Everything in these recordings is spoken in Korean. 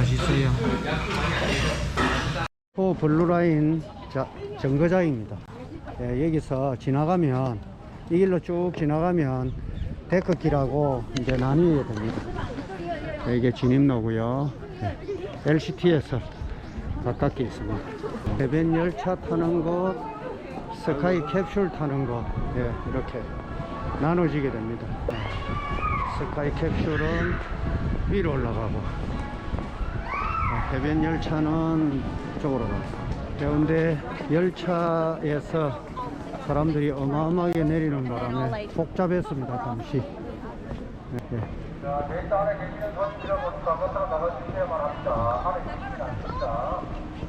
맛있어요. 호 블루라인 자, 정거장입니다. 예, 여기서 지나가면 이 길로 쭉 지나가면 데크길하고 이제 나뉘게 됩니다. 예, 이게 진입로고요. 예, LCT에서 가깝게 있습니다. 해변 열차 타는 곳, 스카이 캡슐 타는 곳, 예, 이렇게 나눠지게 됩니다. 예, 스카이 캡슐은 위로 올라가고, 예, 해변 열차는 쪽으로 가고. 해운대 열차에서 사람들이 어마어마하게 내리는 바람에 복잡했습니다, 잠시. 네, 네.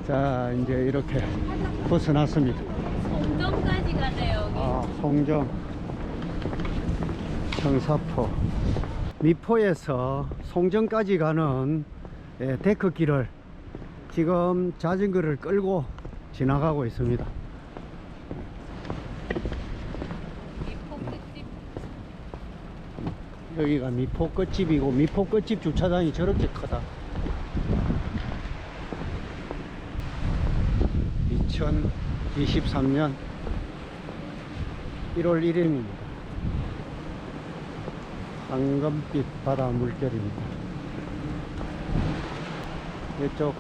자, 이제 이렇게 벗어났습니다. 공점까지 가네요 여기. 아, 송정, 청사포. 미포에서 송정까지 가는 예, 데크길을 지금 자전거를 끌고 지나가고 있습니다. 여기가 미포 끝집이고 미포 끝집 주차장이 저렇게 크다. 2023년 1월 1일입니다. 황금빛 바다 물결입니다. 이쪽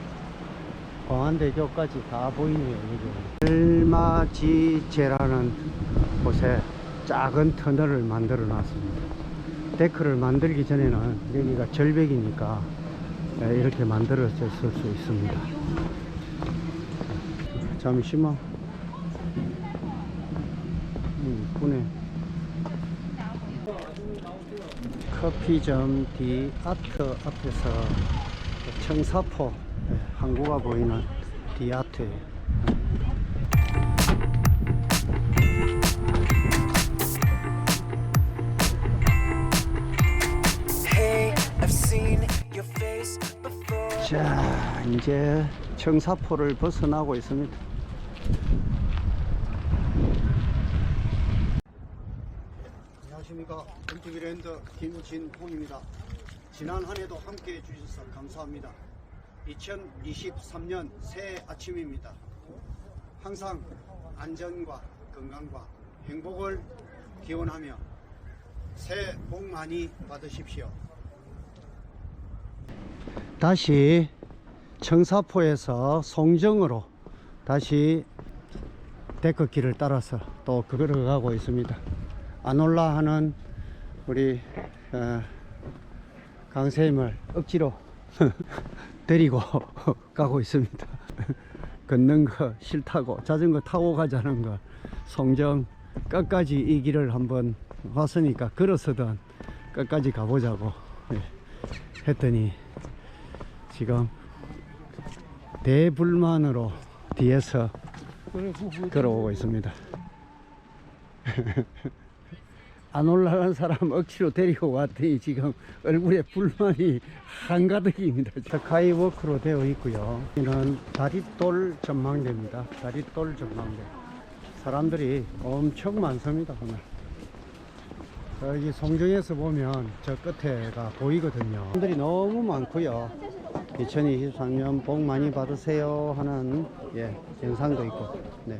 광안대교까지 다 보이네요. 얼마지제라는 곳에 작은 터널을 만들어 놨습니다. 데크를 만들기 전에는 여기가 절벽이니까 예, 이렇게 만들어졌을 수 있습니다. 잠시만. 음, 이쁘네. 커피점 디 아트 앞에서 청사포 예, 항구가 보이는 디 아트예요. Hey, I've seen your face before. 자, 이제 청사포를 벗어나고 있습니다. 안녕하십니까. MTV랜드 김진홍입니다. 지난 한 해도 함께 해주셔서 감사합니다. 2023년 새해 아침입니다. 항상 안전과 건강과 행복을 기원하며 새해 복 많이 받으십시오. 다시 청사포에서 송정으로 다시 데크길을 따라서 또 걸어가고 있습니다. 안올라 하는 우리 어, 강세임을 억지로 데리고 가고 있습니다. 걷는 거 싫다고 자전거 타고 가자는 거 송정 끝까지 이 길을 한번 왔으니까 걸어서든 끝까지 가보자고 예, 했더니 지금 대불만으로 뒤에서 걸어오고 있습니다. 안 올라가는 사람 억지로 데리고 왔더니 지금 얼굴에 불만이 한가득입니다. 스카이 워크로 되어 있고요. 여기는 다리돌 전망대입니다. 다리돌 전망대. 사람들이 엄청 많습니다, 오늘. 여기 송정에서 보면 저 끝에가 보이거든요. 사람들이 너무 많고요. 2023년 복 많이 받으세요 하는 예, 영상도 있고, 네.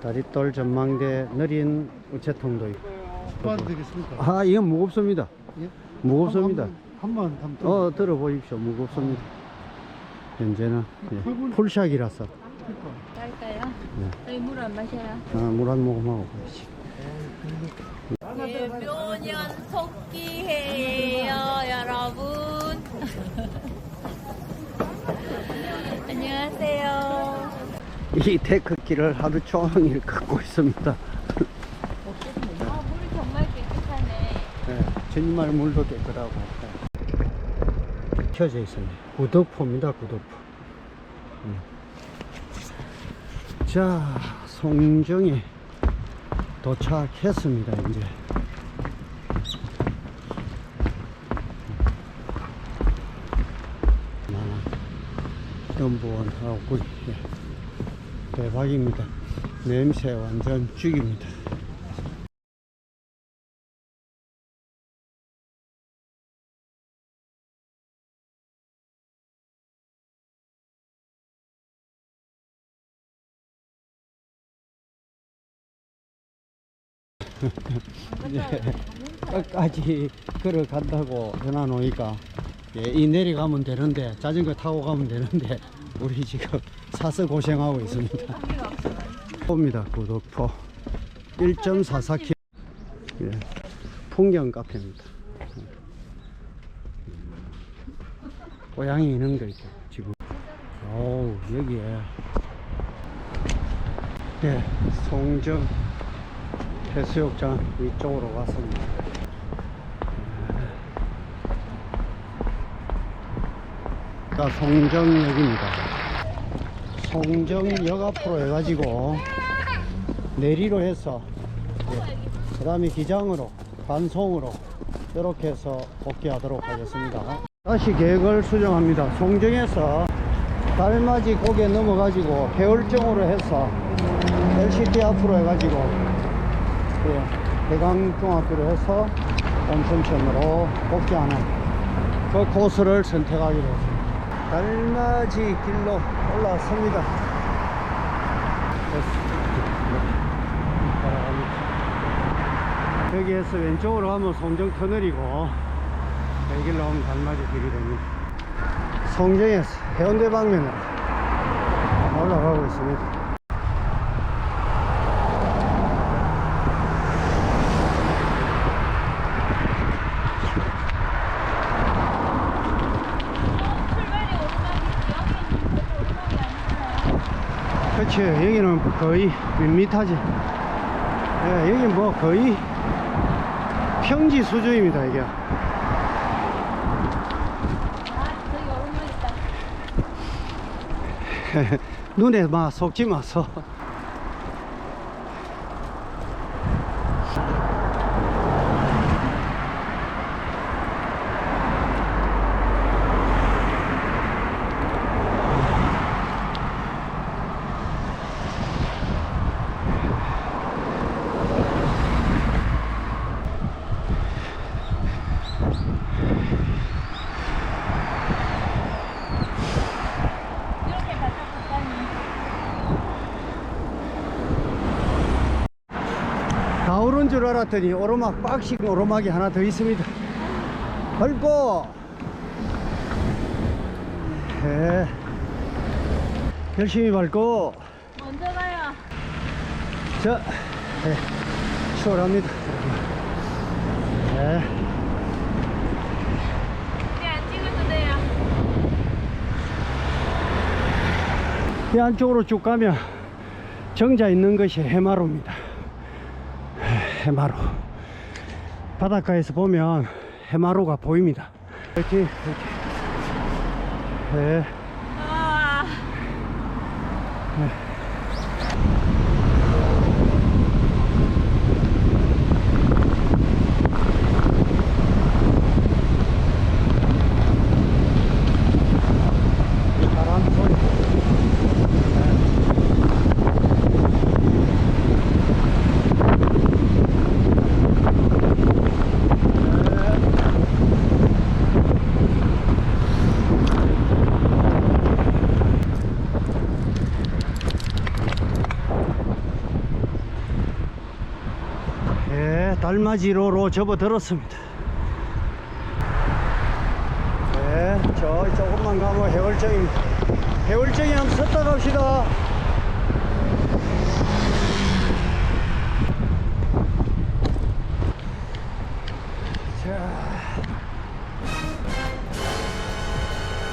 다리돌 전망대 느린 우체통도 있고. 도와드리겠습니다. 아, 이건 무겁습니다. 예? 무겁습니다. 한번 한번 어, 들어보십시오. 무겁습니다. 현재는 예, 풀샥이라서 갈까요? 네. 저희 물 안 마셔요. 아, 물 한 모금 하고 가야지. 예, 묘년 토끼해요 여러분. 안녕하세요. 이 데크길을 하루 종일 걷고 있습니다. 아 물이 정말 깨끗하네. 네, 정말 물도 깨끗하고 네. 켜져 있습니다. 구덕포입니다. 구덕포. 음. 자, 송정에 도착했습니다. 이제. 예. 대박입니다. 냄새 완전 죽입니다. 예, 끝까지 걸어간다고 전화 놓으니까. 예, 이 내려가면 되는데 자전거 타고 가면 되는데 우리 지금 사서 고생하고 있습니다. 봅니다 구독포. 1.44km 예, 풍경 카페입니다. 고양이 있는 거 있고 지금. 오 여기에. 예 송정 해수욕장 위쪽으로 왔습니다. 자, 송정역입니다. 송정역 앞으로 해가지고 내리로 해서 그 다음에 기장으로 반송으로 이렇게 해서 복귀하도록 하겠습니다. 다시 계획을 수정합니다. 송정에서 달맞이 고개 넘어가지고 해월정으로 해서 LCT 앞으로 해가지고 그 대강중학교로 해서 온천천으로 복귀하는 그 코스를 선택하기로 했습니다. 달맞이 길로 올라왔습니다. 따라갑니다. 여기에서 왼쪽으로 가면 송정 터널이고 이 길로 오면 달맞이 길이 됩니다. 송정에서 해운대 방면으로 올라가고 있습니다. 그렇지 여기는 거의 밋밋하지? 예, 여기 뭐 거의 평지 수준입니다 이게. 있다. 눈에 막 속지 마서 오른 줄 알았더니 오르막 빡식 오르막이 하나 더 있습니다 밟고 예. 열심히 밟고 먼저 가요. 자 예. 추월합니다 예. 이제 안 찍어도 돼요. 이 안쪽으로 쭉 가면 정자 있는 것이 해마루입니다. 해마루. 바닷가에서 보면 해마루가 보입니다. 이렇게, 이렇게. 네. 아, 이 바람 소리. 예, 달맞이로로 접어들었습니다. 네, 저 조금만 가면 해월정입니다. 해월정에 한번 섰다 갑시다. 자,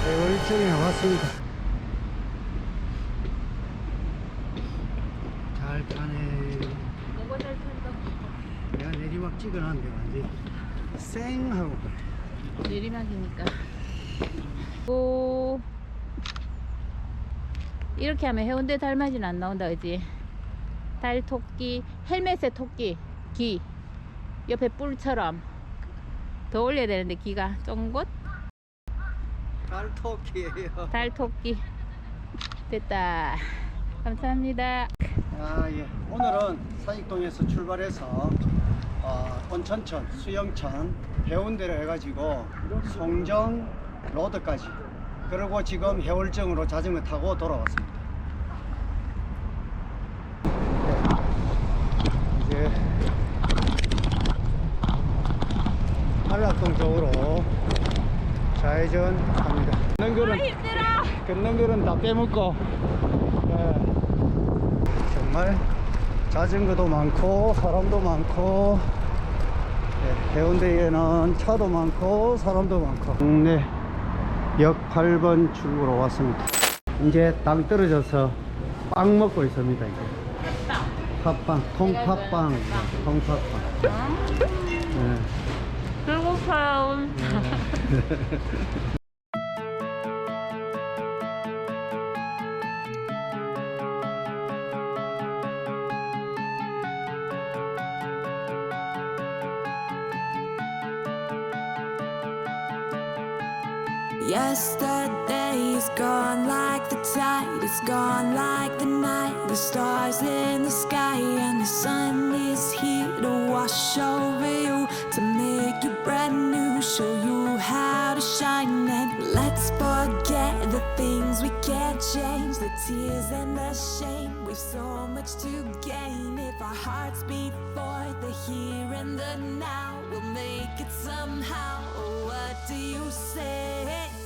해월정에 왔습니다. 잘 타네. 너무 잘 탄다. 찍어놨는데 완전히 쌩하고. 내리막이니까. 오. 이렇게 하면 해운대 달맞이는 안 나온다, 그지? 달 토끼, 헬멧에 토끼, 기. 옆에 뿔처럼. 더 올려야 되는데, 기가 쫑긋? 달 토끼예요. 달 토끼. 됐다. 감사합니다. 아, 예. 오늘은 사직동에서 출발해서 어, 온천천, 수영천, 해운대로 해가지고 송정 로드까지 그리고 지금 해월정으로 자전거 타고 돌아왔습니다. 이제 한라동 쪽으로 좌회전 합니다. 걷는 걸은, 아, 걷는 걸은 다 빼먹고 네. 정말 자전거도 많고 사람도 많고 예, 해운대에는 차도 많고 사람도 많고 동네 역 8번 출구로 왔습니다. 이제 땅 떨어져서 빵 먹고 있습니다. 이제 팥빵, 통팥빵, 통팥빵. 예. 배고파요. Yesterday is gone like the tide, it's gone like the night. The stars in the sky, and the sun is here to wash over you, to make you brand new, show you how to shine. And let's forget the things we can't change, tears and the shame. We've so much to gain if our hearts beat for the here and the now. We'll make it somehow. Oh, what do you say?